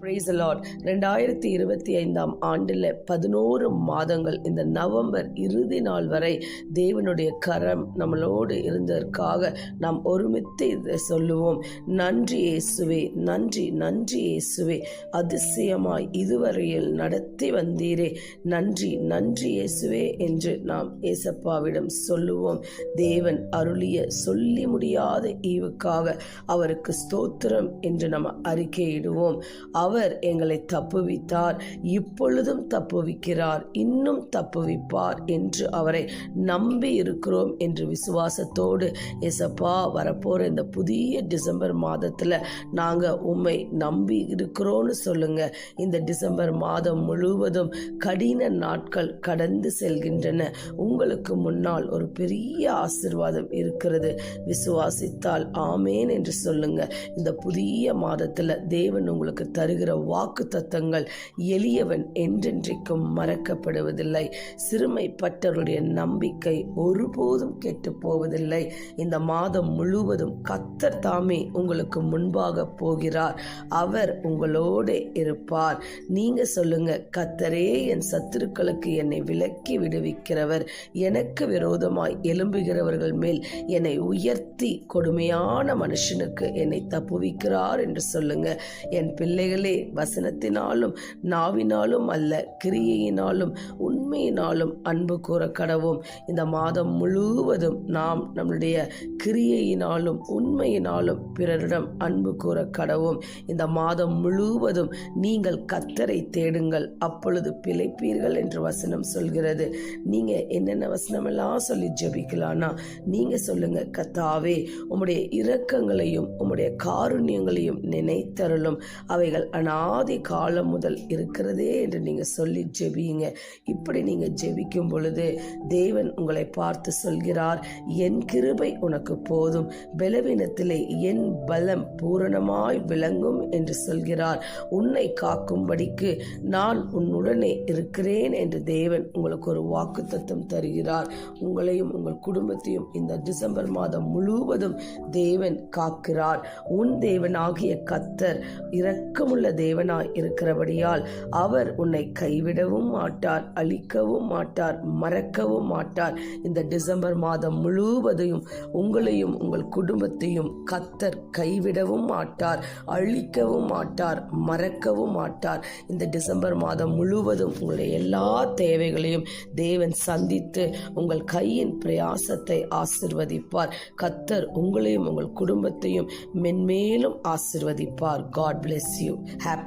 Price Lord ரெண்டாயிரத்தி இருபத்தி ஐந்தாம் ஆண்டில் பதினோரு மாதங்கள் இந்த நவம்பர் இறுதி நாள் வரை தேவனுடைய கரம் நம்மளோடு இருந்ததற்காக நாம் ஒருமித்து இதை சொல்லுவோம். நன்றி இயேசுவே நன்றி நன்றி இயேசுவே. அதிசயமாய் இதுவரையில் நடத்தி வந்தீரே. நன்றி நன்றி இயேசுவே என்று நாம் ஏசப்பாவிடம் சொல்லுவோம். தேவன் அருளிய சொல்லி முடியாத ஈவுக்காக அவருக்கு ஸ்தோத்திரம் என்று நம்ம அறிக்கையிடுவோம். அவர் எங்களை தப்புவித்தார். இப்பொழுதும் தப்புவிக்கிறார். இன்னும் தப்புவிப்பார் என்று அவரை நம்பி இருக்கிறோம் என்று விசுவாசத்தோடு எசப்பா வரப்போற இந்த புதிய டிசம்பர் மாதத்துல நாங்க உம்மை நம்பி இருக்கிறோம்னு சொல்லுங்க. இந்த டிசம்பர் மாதம் முழுவதும் கடின நாட்கள் கடந்து செல்கின்றன. உங்களுக்கு முன்னால் ஒரு பெரிய ஆசிர்வாதம் இருக்கிறது. விசுவாசித்தால் ஆமேன் என்று சொல்லுங்க. இந்த புதிய மாதத்துல தேவன் உங்களுக்கு தருகிற வாக்கு தத்தங்கள் எளியவன் என்றென்றைக்கும் மறக்கப்படுவதில்லை. சிறுமைப்பட்டவருடைய நம்பிக்கை ஒருபோதும் கெட்டு போவதில்லை இந்த மாதம் முழுவதும் கத்தர் தாமே உங்களுக்கு முன்பாக போகிறார். அவர் உங்களோட இருப்பார். நீங்க சொல்லுங்க கத்தரே என் சத்துருக்களுக்கு என்னை விலக்கி விடுவிக்கிறவர். எனக்கு விரோதமாய் எழும்புகிறவர்கள் மேல் என்னை உயர்த்தி கொடுமையான மனுஷனுக்கு என்னை தப்புவிக்கிறார் என்று சொல்லுங்க. என் பிள்ளைகளே வசனத்தினாலும் நாவினாலும் அல்ல கிரியையினாலும் உண்மையினாலும் அன்பு கூற கடவும் இந்த மாதம் முழுவதும் நாம் நம்முடைய கிரியையினாலும் உண்மையினாலும் பிறரிடம் அன்பு கூற கடவும் இந்த மாதம் முழுவதும் நீங்கள் கத்தரை தேடுங்கள். அப்பொழுது பிழைப்பீர்கள் என்று வசனம் சொல்கிறது. நீங்க என்னென்ன வசனம் எல்லாம் சொல்லி ஜெபிக்கலாம்னா நீங்க சொல்லுங்க கத்தாவே உம்முடைய இரக்கங்களையும் உம்முடைய காருண்யங்களையும் நினைத்தருளும். அவைகள் அனாதி காலம் முதல் இருக்கிறதே என்று நீங்க சொல்லி ஜெபியுங்க. இப்படி நீங்க ஜெபிக்கும் பொழுது தேவன் உங்களை பார்த்து சொல்கிறார் என் கிருபை உனக்கு போதும். பலவீனத்திலே என் பலம் பூரணமாய் விளங்கும் என்று சொல்கிறார். உன்னை காக்கும்படிக்கு நான் உன்னுடனே இருக்கிறேன் என்று தேவன் உங்களுக்கு ஒரு வாக்கு தத்துவம் தருகிறார். உங்களையும் உங்கள் குடும்பத்தையும் இந்த டிசம்பர் மாதம் முழுவதும் தேவன் காக்கிறார். உன் தேவனாகிய கத்தர் இரக்கமுள்ள தேவனாய் இருக்கிறபடியால் அவர் உன்னை கைவிடவும் மாட்டார். அழி அழிக்கவும் மாட்டார் மறக்கவும் மாட்டார். இந்த டிசம்பர் மாதம் முழுவதையும் உங்களையும் உங்கள் குடும்பத்தையும் கத்தர் கைவிடவும் மாட்டார் அழிக்கவும் மாட்டார் மறக்கவும் மாட்டார். இந்த டிசம்பர் மாதம் முழுவதும் உங்களுடைய எல்லா தேவைகளையும் தேவன் சந்தித்து உங்கள் கையின் பிரயாசத்தை ஆசிர்வதிப்பார். கத்தர் உங்களையும் உங்கள் குடும்பத்தையும் மென்மேலும் ஆசிர்வதிப்பார். God bless you happy